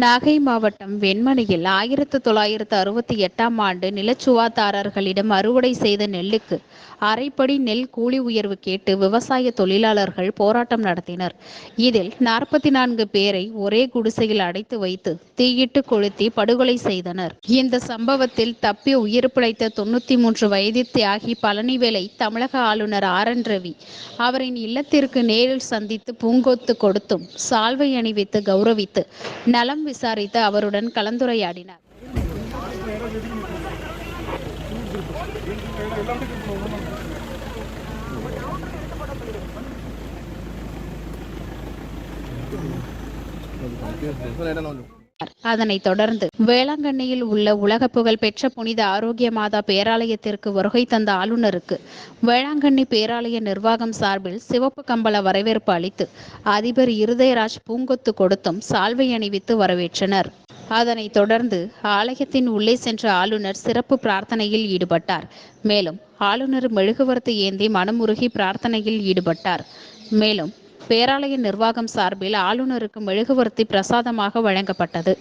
நாகை மாவட்டம் வெண்மணியில் ஆயிரத்து தொள்ளாயிரத்து அறுபத்தி எட்டாம் ஆண்டு நிலச்சுவாதாரர்களிடம் அறுவடை செய்த நெல்லுக்கு அரைப்படி நெல் கூலி உயர்வு கேட்டு விவசாய தொழிலாளர்கள் போராட்டம் நடத்தினர். இதில் நாற்பத்தி நான்கு பேரை ஒரே குடிசையில் அடைத்து வைத்து தீயிட்டு கொளுத்தி படுகொலை செய்தனர். இந்த சம்பவத்தில் தப்பி உயிர் பிழைத்த தொண்ணூத்தி மூன்று வயது தியாகி பழனிவேலை தமிழக ஆளுநர் ஆர். என். ரவி அவரின் இல்லத்திற்கு நேரில் சந்தித்து பூங்கொத்து கொடுத்தும் சால்வை அணிவித்து கௌரவித்து நலம் விசாரித்து அவருடன் கலந்துரையாடினார். அதனைத் தொடர்ந்து வேளாங்கண்ணியில் உள்ள உலக புகழ் பெற்ற புனித ஆரோக்கிய மாதா பேராலயத்திற்கு வருகை தந்த ஆளுநருக்கு வேளாங்கண்ணி பேராலய நிர்வாகம் சார்பில் சிவப்பு கம்பள வரவேற்பு அளித்து அதிபர் இருதயராஜ் பூங்கொத்து கொடுத்தும் சால்வை அணிவித்து வரவேற்றனர். அதனைத் தொடர்ந்து ஆலயத்தின் உள்ளே சென்ற ஆளுநர் சிறப்பு பிரார்த்தனையில் ஈடுபட்டார். மேலும் ஆளுநர் மெழுகுவர்த்தி ஏந்தி மனமுருகி பிரார்த்தனையில் ஈடுபட்டார். மேலும் பேராலய நிர்வாகம் சார்பில் ஆளுநருக்கு மெழுகுவர்த்தி பிரசாதமாக வழங்கப்பட்டது.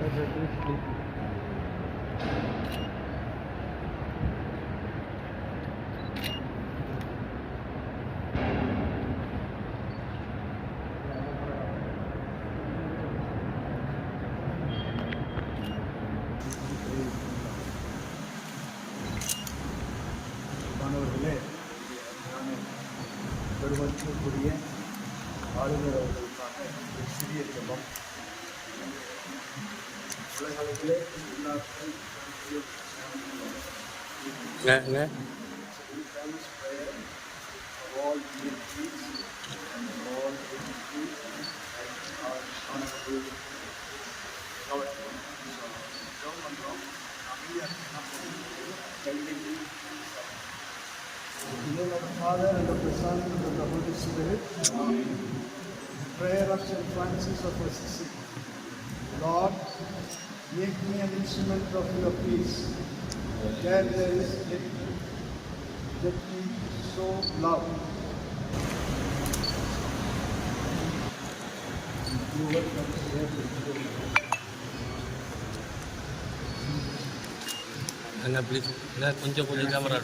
மாணவர்களே பெருமதிப்புக்குரிய ஆளுநர் அவர்களுக்காக ஒரு சிறிய ஜெபம் உலகளவிலே எல்லாருக்கும் என்ன famous prayer of all Indian chiefs and all Indian chiefs and our honorable government. So, government அமைதியாக கையில் In the name of the Father, and of the Son, and of the Holy Spirit. Prayer of St. Francis of Assisi. Lord, make me an instrument of your peace. There there is liberty. Let me so love. You welcome to every Anak beli, lihat kunci kunci kamar.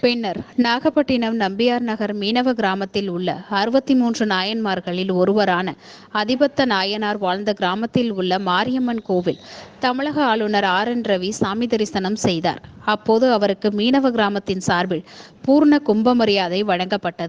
பின்னர் நாகப்பட்டினம் நம்பியார் நகர் மீனவ கிராமத்தில் உள்ள அறுபத்தி மூன்று நாயன்மார்களில் ஒருவரான அதிபத்த நாயனார் வாழ்ந்த கிராமத்தில் உள்ள மாரியம்மன் கோவில் தமிழக ஆளுநர் ஆர் என் ரவி சாமி தரிசனம் செய்தார். அப்போது அவருக்கு மீனவ கிராமத்தின் சார்பில் பூர்ண கும்ப மரியாதை வழங்கப்பட்டது.